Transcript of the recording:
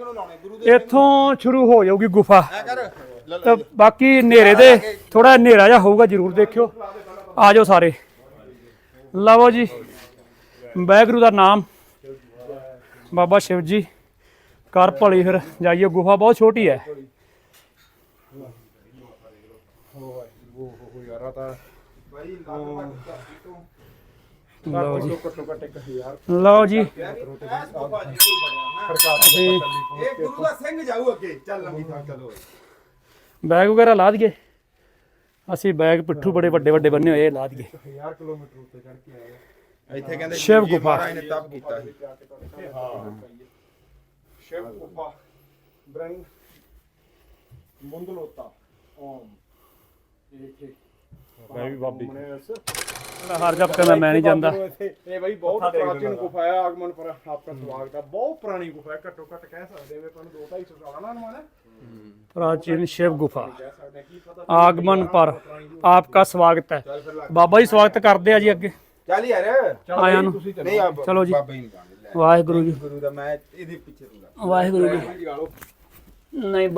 ਸਿੰਘ ਨੂੰ ਲਾਉਣੇ? ਗੁਰੂ ਦੇ ਇੱਥੋਂ ਸ਼ੁਰੂ ਹੋ ਜਾਊਗੀ ਗੁਫਾ। ਐ ਕਰ। ਲੈ ਤੇ ਬਾਕੀ ਹਨੇਰੇ ਦੇ ਥੋੜਾ ਹਨੇਰਾ ਜਿਹਾ ਹੋਊਗਾ ਜਰੂਰ ਦੇਖਿਓ। ਆ ਜਾਓ ਸਾਰੇ। ਲਵੋ ਜੀ। ਵਾਹਿਗੁਰੂ ਦਾ ਨਾਮ। ਬਾਬਾ ਸ਼ਿਵ ਜੀ ਕਰ ਭਲੀ ਫਿਰ ਜਾਈਏ ਗੁਫਾ ਬਹੁਤ ਛੋਟੀ ਹੈ। ਉਹ ਯਾਰਾ ਤਾਂ। ਬਾਈ ਲਗਭਗ ਤੋਂ। ਲਓ ਜੀ ਘੱਟੋ ਘੱਟ 1000 ਲਓ ਜੀ। ਐਸ ਗੁਫਾ ਜੀ ਕੋਈ ਬਣਿਆ ਨਾ ਅਸੀਂ ਇਹ ਗੁਰੂ ਦਾ ਸਿੰਘ ਜਾਊ ਅੱਗੇ। ਚੱਲ ਲੰਮੀ ਥਾਂ ਚਲੋ। ਬੈਗ ਵਗੈਰਾ ਲਾ ਦਈਏ। ਅਸੀਂ ਬੈਗ ਪਿੱਠੂ ਬੜੇ ਵੱਡੇ ਵੱਡੇ ਬੰਨੇ ਹੋਏ ਇਹ ਲਾ ਦਈਏ। 1000 ਕਿਲੋਮੀਟਰ ਉੱਤੇ ਚੜ ਕੇ ਆਏ ਆ। ਇੱਥੇ ਕਹਿੰਦੇ ਸ਼ਿਵ ਗੁਫਾ। ਮਹਾਰਾਜ ਨੇ ਤਪ ਕੀਤਾ ਸੀ। ਸ਼ਿਵ ਗੁਫਾ। ਬ੍ਰੰਗ ਮੁੰਦਲੋਤਾ। ਓਮ। ਇਹ ਇਹ ਮੈਂ ਵੀ ਬਾਬੀ ਹਰ ਜਪ ਕਹਿੰਦਾ ਮੈਂ ਨਹੀਂ ਜਾਂਦਾ। ਇਹ ਬਈ ਬਹੁਤ ਪ੍ਰਾਚੀਨ ਗੁਫਾ ਹੈ ਆਗਮਨ ਪਰ ਆਪਕਾ ਸਵਾਗਤ ਹੈ ਬਹੁਤ ਪੁਰਾਣੀ ਗੁਫਾ ਹੈ ਘੱਟੋ ਘੱਟ ਕਹਿ ਸਕਦੇ ਹਾਂ ਤੁਹਾਨੂੰ 2 250 ਸਾਲਾਂ ਨਾਲ ਨੂੰ ਹੈ। ਪ੍ਰਾਚੀਨ ਸ਼ਿਵ ਗੁਫਾ। ਆਗਮਨ ਪਰ ਆਪਕਾ ਸਵਾਗਤ ਹੈ। ਬਾਬਾ ਜੀ ਸਵਾਗਤ ਕਰਦੇ ਆ ਜੀ ਅੱਗੇ। ਚੱਲ ਯਾਰ। ਆਇਆਂ ਨੂੰ। ਨਹੀਂ ਆ ਚਲੋ ਜੀ। ਨੂੰ ਵਾਹਿਗੁਰੂ ਜੀ। ਗੁਰੂ ਦਾ ਮੈਂ ਇਹਦੇ ਪਿੱਛੇ ਰੂਲਾ ਵਾਹਿਗੁਰੂ ਜੀ। ਲਗਾ ਲਓ। ਨਹੀਂ